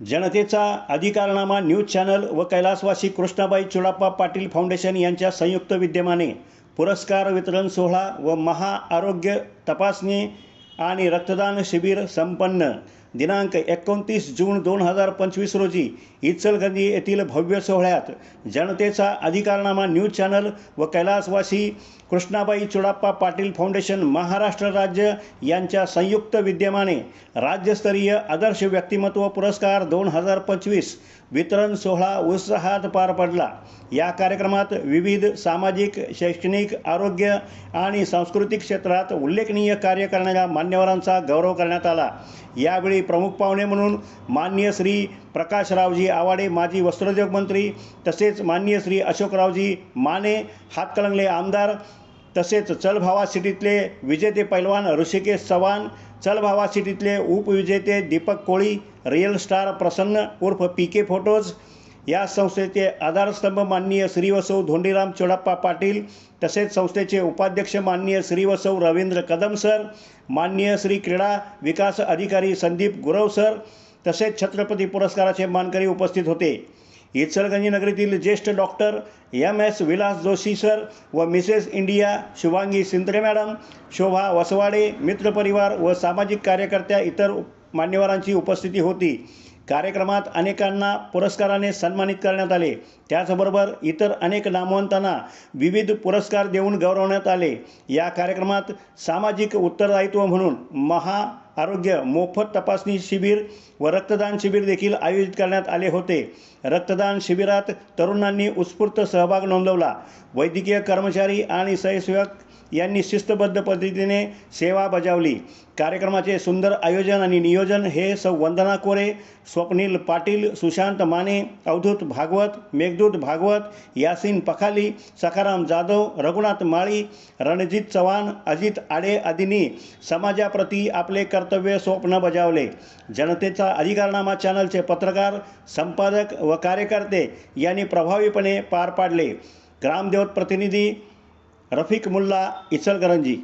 जनतेचा Adhikarnama news channel व कैलासवासी कृष्णाबाई चुडाप्पा पाटील फाउंडेशन यांच्या संयुक्त विद्यमाने पुरस्कार वितरण सोहळा व महाआरोग्य तपासणी आणि रक्तदान शिबिर संपन्न. दिनांक एकोणतीस जून दोन हजार पंचवीस रोजी इचलगंजी येथील भव्य सोहळ्यात जनतेचा अधिकारनामा न्यूज चॅनल व कैलासवासी कृष्णाबाई चुडाप्पा पाटील फाउंडेशन महाराष्ट्र राज्य यांच्या संयुक्त विद्यमाने राज्यस्तरीय आदर्श व्यक्तिमत्व पुरस्कार दोन हजार पंचवीस वितरण सोहळा उत्साहात पार पडला. या कार्यक्रमात विविध सामाजिक शैक्षणिक आरोग्य आणि सांस्कृतिक क्षेत्रात उल्लेखनीय कार्य करणाऱ्या मान्यवरांचा गौरव करण्यात आला. यावेळी प्रमुख पाहुणे म्हणून मान्य श्री प्रकाशरावजी आवाडे माजी वस्त्रोद्योग मंत्री तसेच मान्य श्री अशोकरावजी माने हातकलंगले आमदार तसेच चलभावा सिटीतले विजेते पैलवान ऋषिकेश चव्हाण चलभावा सिटीतले उपविजेते दीपक कोळी रिअल स्टार प्रसन्न उर्फ पी के फोटोज या संस्थेचे आधारस्तंभ माननीय श्रीवसव धोंडीराम चोडप्पा पाटील तसेच संस्थेचे उपाध्यक्ष माननीय श्रीवसव रवींद्र कदम सर माननीय श्री क्रीडा विकास अधिकारी संदीप गुरव सर तसेच छत्रपती पुरस्काराचे मानकरी उपस्थित होते. इचलगंजी नगरीतील ज्येष्ठ doctor M S Vilas Joshi sir व Mrs India Shubhangi Sintre madam Shobha Vasawade मित्रपरिवार व सामाजिक कार्यकर्त्या इतर मान्यवरांची उपस्थिती होती. कार्यक्रमात अनेकांना पुरस्काराने सन्मानित करण्यात आले. त्याचबरोबर इतर अनेक नामवंतांना विविध पुरस्कार देऊन गौरवण्यात आले. या कार्यक्रमात सामाजिक उत्तरदायित्व म्हणून महा आरोग्य मोफत तपासणी शिबिर व रक्तदान शिबिर देखील आयोजित करण्यात आले होते. रक्तदान शिबिरात तरुणांनी उत्स्फूर्त सहभाग नोंदवला. वैद्यकीय कर्मचारी आणि स्वयंसेवक यांनी शिस्तबद्ध पद्धतीने सेवा बजावली. कार्यक्रमाचे सुंदर आयोजन आणि नियोजन हे सौ वंदना कोरे स्वप्नील पाटील सुशांत माने अवधूत भागवत मेघदूत भागवत यासीन पखाली सखाराम जाधव रघुनाथ माळी रणजित चव्हाण अजित आडे आदींनी समाजाप्रती आपले कर्तव्य स्वप्न बजावले. जनतेचा अधिकारनामा चॅनलचे पत्रकार संपादक व कार्यकर्ते यांनी प्रभावीपणे पार पाडले. ग्रामदेवत प्रतिनिधी रफिक मुल्ला इचलकरंजी.